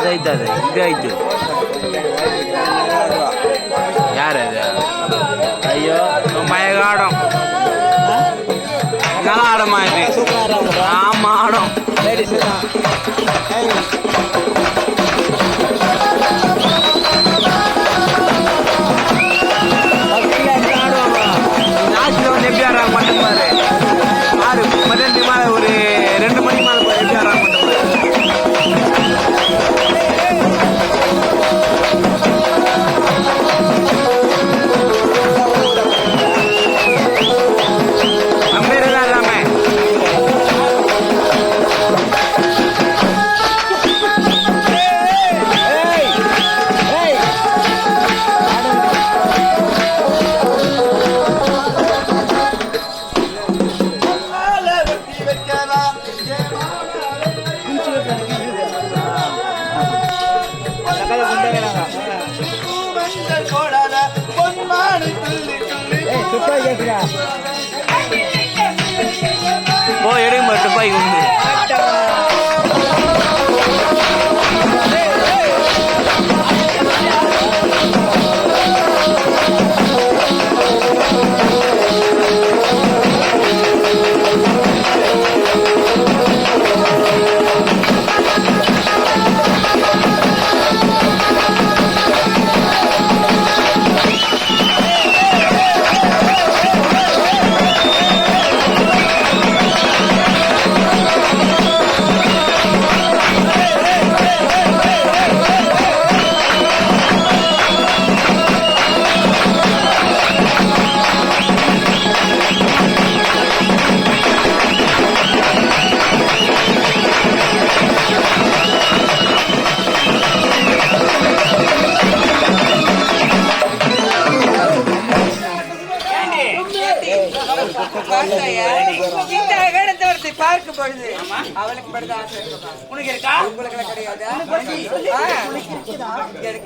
ಅದು ಐತೆ ಅದು ಇದು ಐತೆ ಯಾರು ಅದು ಅಯ್ಯೋ மயகாடம் நல்லா ஆடமா இது ஆமா ஆடம்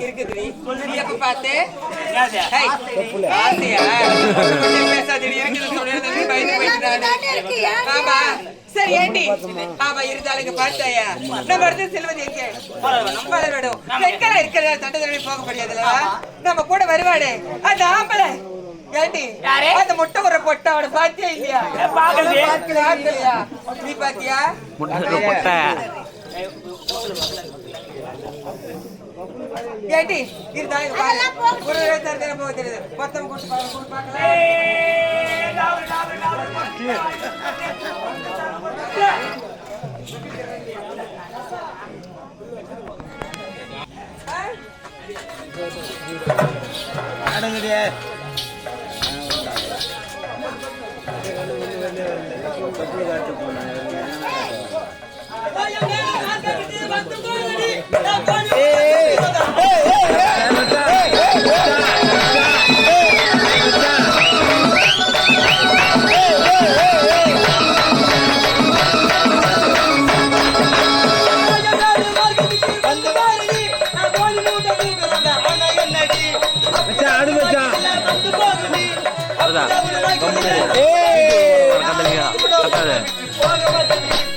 இருக்குது நீ எப்ப பார்த்து? பேசாதடி, பயந்து போயிட்டு. ஆமா சரி ஏண்டி? ஆமா இருந்தாலும் இங்க பார்த்தாயா நம்ம இடத்துல செல்வது எங்கே? பெண்களா இருக்கிறதா தண்டை தடவை போக முடியாதுல்ல? நம்ம கூட வருவாடே அந்த ஆம்பளை. ஏண்டி? அந்த முட்டை ஒரு பொட்டை அவனை பாத்தியா இல்லையா? பார்க்கலையா. நீ பாத்தியா முட்டை பொட்டை ஏண்டி? இருந்தாலும் இங்க பாரு. ஒரு தர தர போக தெரியுது. மொத்தம் கூட்டு பாரு கூட்டு பார்க்கலாம். அதுதான் கம்முனு. 我他都是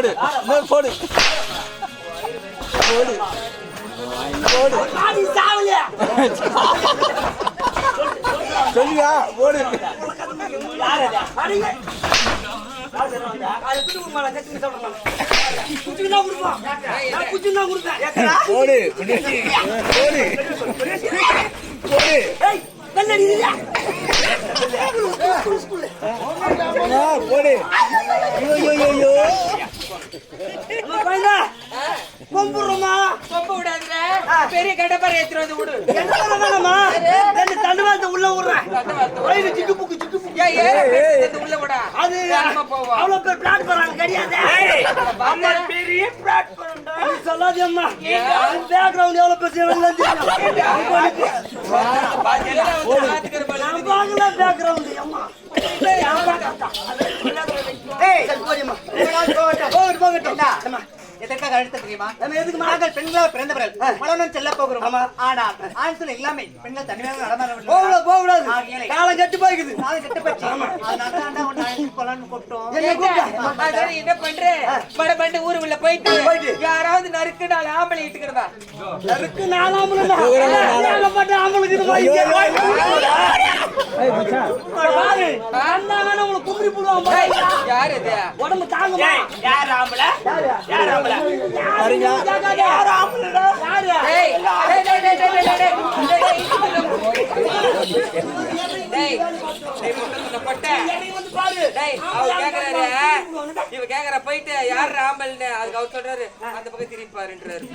போடு. போடு. போடு. போடு. சொல்லியா போடு. போடு. போடு. போடு. போடு உள்ள விடுறேன் கோயில் சிக்கு புக்கு சிக்கு புக்கு உள்ள விடா அது அவ்வளவு பேர் பிளாட் போறாங்க பேக்ரவுண்ட் எவ்வளவு பேர் செய்வாங்க பாக்கல பேக்ரவுண்ட் அம்மா. ஏய் போகட்டும் போகட்டும். போகட்டும். எதற்காக அழுத்த தெரியுமா? எதுக்கு நாங்கள் பெண்களாக பிறந்தவர்கள். மலனும் செல்ல போகிறோம்? ஆமா ஆனா ஆண்கள் எல்லாமே பெண்கள் தனிமையாக நடமாட போகலாம் போகலாம் காலம் கெட்டு போய்க்குது. காலம் கெட்டு போச்சு. அதனால தான் என்ன பண்றேன் பட பண்டு ஊர் உள்ள போயிட்டு யாராவது நறுக்கு நாள் ஆம்பளை இட்டுக்கிறதா நறுக்கு நாள் ஆம்பளை பட்டு ஆம்பளை. உடம்பு தாங்க யார் ஆம்பளை? யார் ஆம்பளை? மாப்பிள வரீங்க போயிட்டு யார் ராம்பல்னு அதுக்கு அவர் சொல்றாரு அந்த பக்கம் திரும்பிப்பாருன்றாரு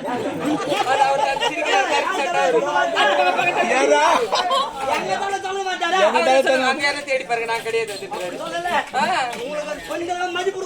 தேடி பாருங்க நான் மதிப்பு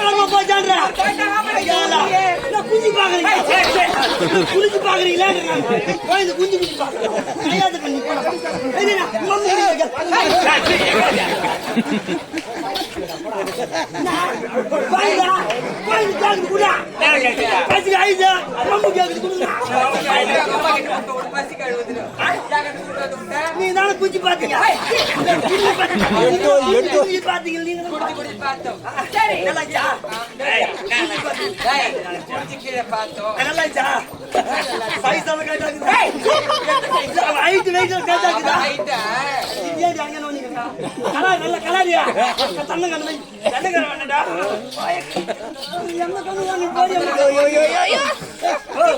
போச்சான்றா குஞ்சு பாக்குறீங்க? குளிச்சு பாக்குறீங்களா? குழந்தை குஞ்சு குஞ்சு பாக்குறீங்க பசி ஆயிடுச்சு கேக்குது கொடுங்க. நீங்களும் குச்சி பாத்தீங்க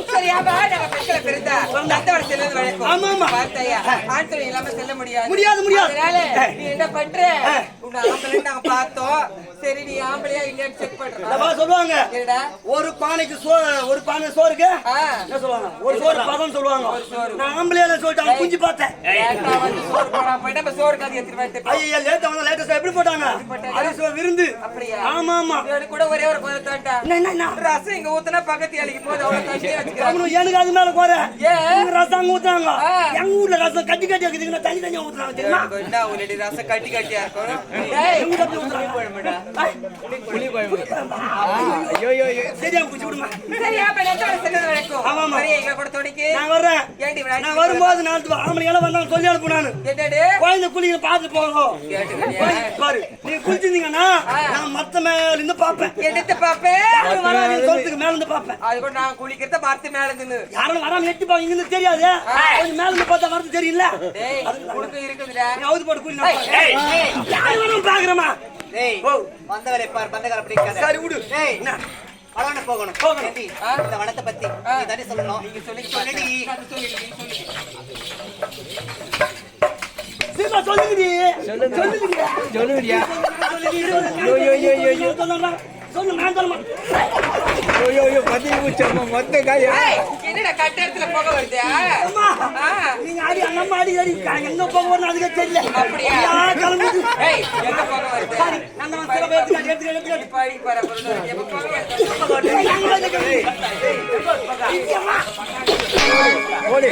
சரியா பெருந்தா ஆமா ஆமா. வார்த்தையா ஆட்கள் இல்லாம செல்ல முடியாது. முடியாது, முடியாது. என்ன பண்ற? நாங்க பார்த்தோம். சரி, நீ ஆம்பளையா இல்லையான்னு check பண்றோம். சொல்லுவாங்க? ஒரு பானைக்கு சோ ஒரு பானை சோறுக்கு ஆ. என்ன சொல்லுவாங்க ஒரு சோறு பதம் சொல்லுவாங்க சோறு. நான் ஆம்பளையால சொல்லிட்டு அவன் குஞ்சு பார்த்தேன் சோறு போடாம போயிட்டா, இப்ப சோறு காது எடுத்துட்டு வந்துட்டு போ. ஐயா லேட்டா வந்தா லேட்டஸ்டா எப்படி போட்டாங்க அது விருந்து அப்படியா? ஆமா ஆமா இவனுக்கு கூட ஒரே ஒரு குறை தான்டா. என்ன ரசம் இங்க ஊத்துனா பக்கத்து இலைக்கு போகுது அவ்வளவு தண்ணியே எனக்கு அது மேல ஏன்? இங்க ரசம் அங்க ஊத்துறாங்க ஆ. எங்க ஊர்ல ரசம் கட்டி கட்டி இருக்குதுங்க தண்ணி தண்ணியா ஊத்துறாங்க தெரியுமா என்ன உன்னுடைய ரசம் கட்டி கட்டியா இருக்கும் வரும்போது நாலு ஆமணி எல்லாம் வந்தாலும் சொல்லி அனுப்பு நானு. குழந்தை குளிக்க பார்த்து போகும் பாரு குளிச்சிருந்தீங்கன்னா மத்த மேல இருந்து பாப்பேன் எடுத்து பாப்பேன் சொல்றதுக்கு மேல இருந்து பாப்பேன் அது கூட நான் குளிக்கிறத பார்த்து மேல இருந்து யாரும் வராம நெட்டி பாங்க இங்க தெரியாது. மேல இருந்து பார்த்தா மருந்து தெரியல. அதுக்கு இருக்குது போட்டு குளி நான் பாக்குறேன். யாரு வேணும் பாக்குறமா டேய். வந்தவரை பார் பந்தகார பிடிக்காத சரி விடு டேய் என்ன வளவன போகணும் போகணும். இந்த வனத்தை பத்தி. நீ தானே சொல்லணும் நீங்க சொல்லி சொல்லுடி அது சொல்லி. சீமா சொல்லுங்கடி சொல்லுங்க. சொல்லுங்கடி சொல்லுங்கடியா சொல்லுங்கடி ஐயோ, ஐயோ, ஐயோ. சொல்லுங்க சொல்லு நான் சொல்ல ஐயோ ஐயோ பத்தி பூச்சம்மா மொத்த காயா? என்னடா கட்ட இடத்துல போக வருது நீங்க ஆடி அண்ணம்மா ஆடி ஆடி எங்க போக வரணும் அதுக்கே தெரியல. அப்படியா? கிளம்புது ஏய் எங்க போக வருது? நம்ம சில பேருக்கு எடுத்து எடுத்து எடுத்து பாடி பாற போறது எப்ப போக வருது? ஓடி. ஓடி.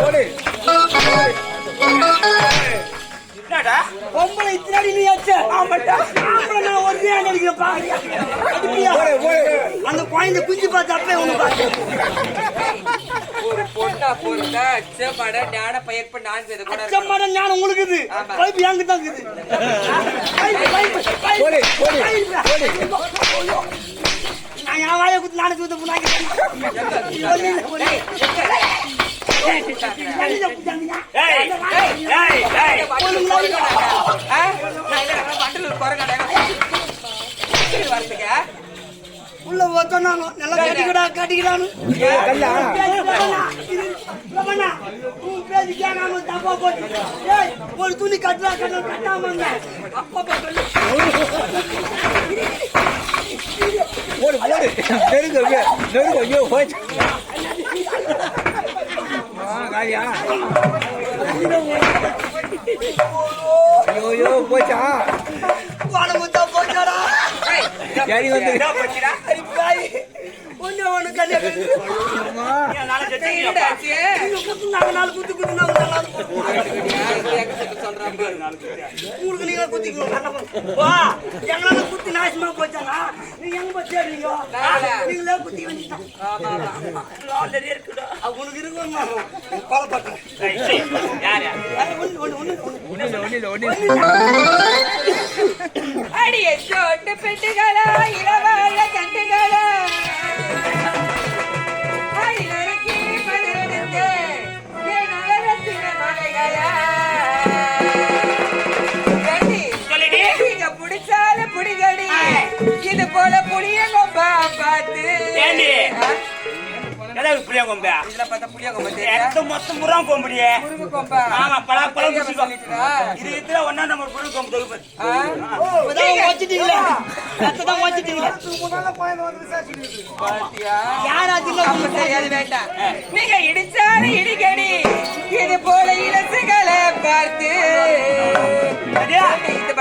ஓடி. ஓடி. பொம்பளை இத்தனாடி நீ ஆச்சு. ஆமாடா. ஆம்பளை நான் ஒரு. அடிப்பியா? அந்த குழந்தை குஞ்சு பார்த்து அப்பே ஒண்ணு பார்த்து ஒரு பொண்ணா பொருந்தா அச்சமட ஞான பயிர்ப்பு நான்கு இது கூட இருக்கணும். அச்சம்மான ஞானம் உங்களுக்கு இது. தான் இருக்குது. நான் என் வாயை குத்து நானே தூத்து போனாங்க. உள்ள ஒத்தனாங்க நல்லா கட்டிக்கடா கேட்காம தப்பா ஏய், ஒரு துணி கட்டுறா கண்ணு கட்டாம. ஓடு ஓடு நெருங்க. நெருங்க ஐயோ போச்சு ஐயோ போச்சா? வாழை முத்தா போச்சாடா. சரி வந்து என்ன போச்சுடா? அடி பாய். குத்துனாங்க, நாலு குத்து குத்து. உங்களுக்கு நீங்க. வா, எங்களால குத்தி நாசமா போச்சாங்க. நீங்க எங்க போய் தேடுறீங்க? நீங்களே குத்தி. அது உனக்கு இருக்குமா? ஒன்னில அடியே சோட்டு பெட்டுகளா இளவாழ கண்டுகளா Thank you. எதாவது புளியா கொம்பையா? இதுல பார்த்தா புளிய கொம்பா? எந்த மொத்தம் முறாம் கொம்புடியே. முருகு கொம்பா ஆமா, பலா பழம். சொல்லிட்டுடா. இது இதுல ஒண்ணா நம்ம புழு கொம்பு தொகுப்பு. ஆ? இப்பதான் வச்சிட்டீங்களே. ரத்ததான் வச்சிட்டீங்களே. பாத்தியா? யார் அதிகம் அப்ப தெரியாது வேண்டாம். நீங்க இடிச்சாரு இடிக்கடி இது போல இலசுகளை பார்த்து?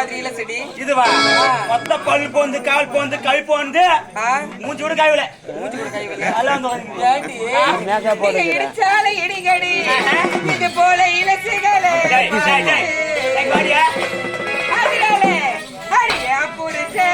மாதிரி இலசடி இதுவா மொத்த பல் போந்து கால் போந்து கை போந்து. ஆ? மூஞ்சி விட கைவில மூஞ்சி கூட வந்து இடிச்சால இடிக்கடி இது போல இலசுகளை டேய், டேய், டேய். டேய், வாடியா. அதனாலே அடியா புடிச்சே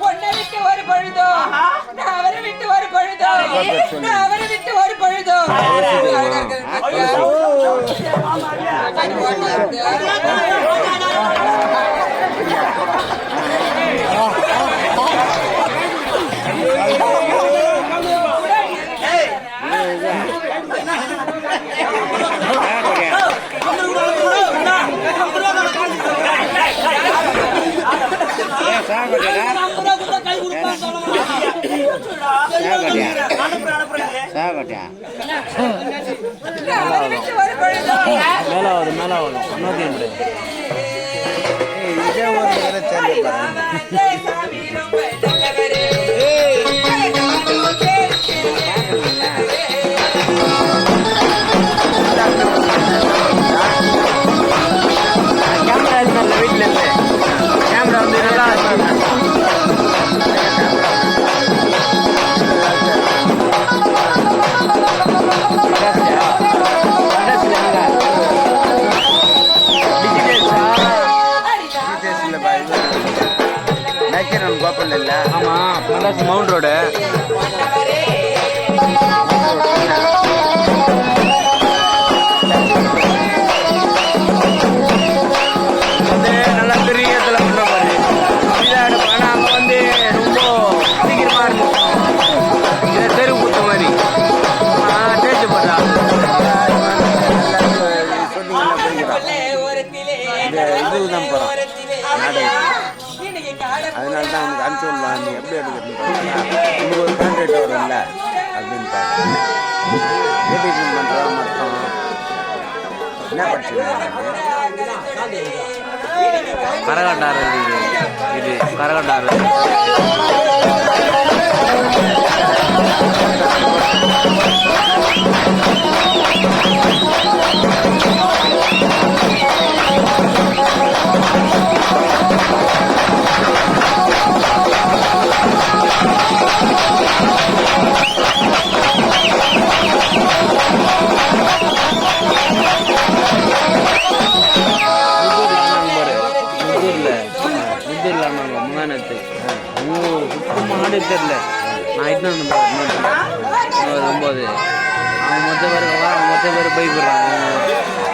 பொண்ணை விட்டு ஒரு பொழுதோ நான் அவரை விட்டு ஒரு பொழுதோ நான் அவரை விட்டு ஒரு பொழுதோ அழகா இருக்குது பாத்தியா? மாட்டான். அனுப்புறேன், அனுப்புறேன். நான் அவரை விட்டு ஒரு இருபது கான்ட்ராக்ட் வரும்ல அப்படின்னு பார்க்குறேன் ரீட்ரீட்மெண்ட் பண்ணுறோம் மற்றும் என்ன படிச்சுக்கலாம் கரகாட்டாரல் இது. இது கரகாட்டாரல் எனக்கு தெரில நான் இன்னும் ஒன்பது. அவன் மொத்த பேர் அவன் மொத்த பேர் போய் போடுறான்.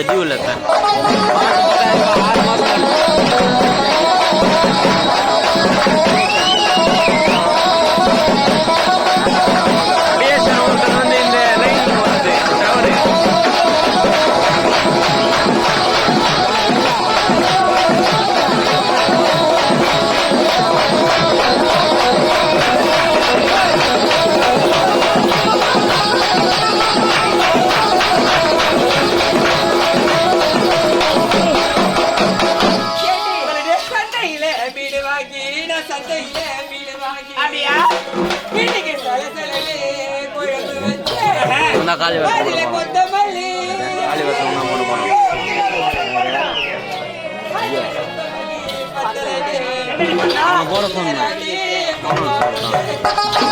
બધા ડ્યુલ હતા Thank you.